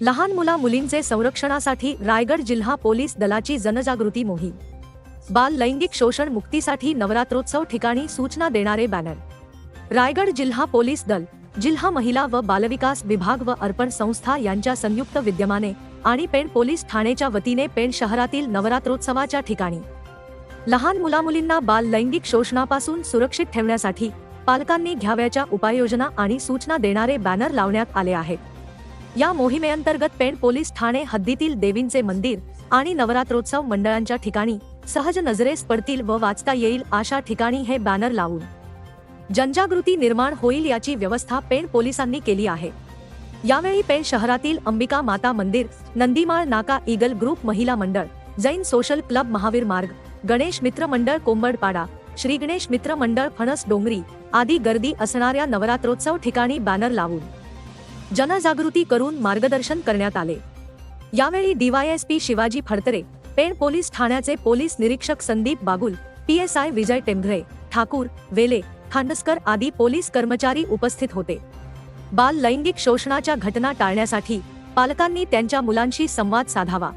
लहान मुला मुलींचे संरक्षणासाठी रायगड जिल्हा पोलीस दलाची जनजागृती मोहीम. बाल लैंगिक शोषण मुक्तीसाठी नवरात्रोत्सव ठिकाणी सूचना देणारे बॅनर. रायगड जिल्हा पोलीस दल जिल्हा महिला व बालविकास विभाग व अर्पण संस्था यांच्या संयुक्त विद्यमाने आणि पेण पोलीस ठाणेच्या वतीने पेण शहरातील नवरात्रोत्सवाच्या ठिकाणी. लहान मुलामुलींना बाल लैंगिक शोषणापासून सुरक्षित ठेवण्यासाठी पालकांनी घ्याव्याच्या उपाययोजना आणि सूचना देणारे बॅनर लावण्यात आले आहेत. या मोहिमेअंतर्गत पेण पोलीस ठाणे हद्दीतील देवींचे मंदिर आणि नवरात्रोत्सव मंडळांच्या ठिकाणी सहज नजरेस पडतील व वाचता येईल अशा ठिकाणी हे बॅनर लावून. जनजागृती निर्माण होईल याची व्यवस्था पेण पोलिसांनी केली आहे. यावेळी पेण शहरातील अंबिका माता मंदिर नंदीमाळ नाका ईगल ग्रुप महिला मंडळ जैन सोशल क्लब महावीर मार्ग गणेश मित्र मंडळ कोंबडपाडा श्री गणेश मित्र मंडळ फणस डोंगरी आदी गर्दी असणाऱ्या नवरात्रोत्सव ठिकाणी बॅनर लावून. जनजागृती करून मार्गदर्शन करण्यात आले. यावेळी डीवायएसपी शिवाजी फडतरे पेण पोलीस ठाण्याचे पोलीस निरीक्षक संदीप बागुल पीएसआय विजय टेंभरे ठाकूर वेले खांडसकर आदी पोलीस कर्मचारी उपस्थित होते. बाल लैंगिक शोषणाच्या घटना टाळण्यासाठी पालकांनी त्यांच्या मुलांशी संवाद साधावा.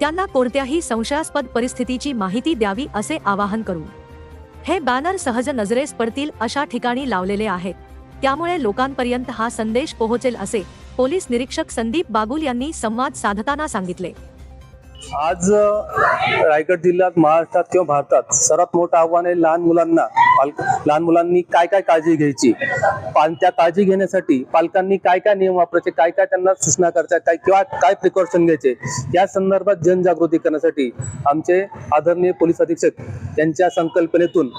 त्यांना कोणत्याही संशयास्पद परिस्थितीची माहिती द्यावी असे आवाहन करू. हे बॅनर सहज नजरेस पडतील अशा ठिकाणी लावलेले आहेत. त्यामुळे लोकांपर्यंत हा संदेश पोहोचेल असे पोलीस निरीक्षक संदीप बागुल यांनी संवाद साधताना सांगितले. आज रायगड जिल्ह्यात महाराष्ट्रात किंवा भारतात सर्वात मोठं आव्हान आहे लहान मुलांना पालक लहान मुलांनी काय काय काळजी घ्यायची? त्या काळजी घेण्यासाठी पालकांनी काय काय नियम वापरायचे? काय काय त्यांना सूचना करायच्या काय किंवा काय प्रिकॉशन घ्यायचे? या संदर्भात जनजागृती करण्यासाठी आमचे आदरणीय पोलीस अधीक्षक यांच्या संकल्पनेतून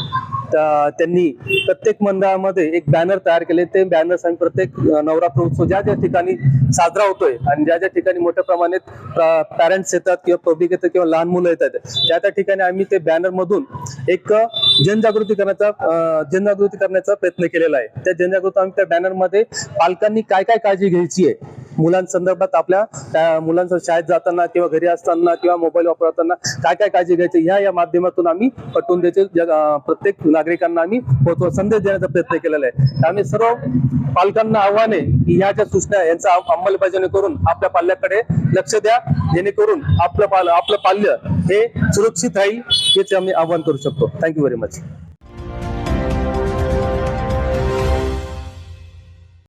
त्यांनी प्रत्येक मंडळामध्ये एक बॅनर तयार केले. ते बॅनर्स आम्ही प्रत्येक नवरात्र उत्सव ज्या ज्या ठिकाणी साजरा होतोय आणि ज्या ज्या ठिकाणी मोठ्या प्रमाणात पॅरेंट्स येतात किंवा पब्लिक येतात किंवा लहान मुलं येतात त्या त्या ठिकाणी आम्ही ते बॅनर मधून एक जनजागृती करण्याचा जनजागृती करण्याचा प्रयत्न केलेला आहे. त्या जनजागृती आम्ही त्या बॅनरमध्ये पालकांनी काय काय काळजी घ्यायची आहे मुलांसंदर्भात आपल्या त्या मुलांचं शाळेत जाताना किंवा घरी असताना किंवा मोबाईल वापरताना काय काय काळजी घ्यायची ह्या या माध्यमातून आम्ही पटवून द्यायचे प्रत्येक नागरिकांना आम्ही पोहोचवा संदेश देण्याचा प्रयत्न केलेला आहे. आम्ही सर्व पालकांना आव्हान आहे की ह्या ज्या सूचना यांचा अंमलबजावणी करून आपल्या पाल्याकडे लक्ष द्या. जेणेकरून आपलं पाल आपलं पाल्य हे सुरक्षित राहील हेच आम्ही आव्हान करू शकतो. Thank you very much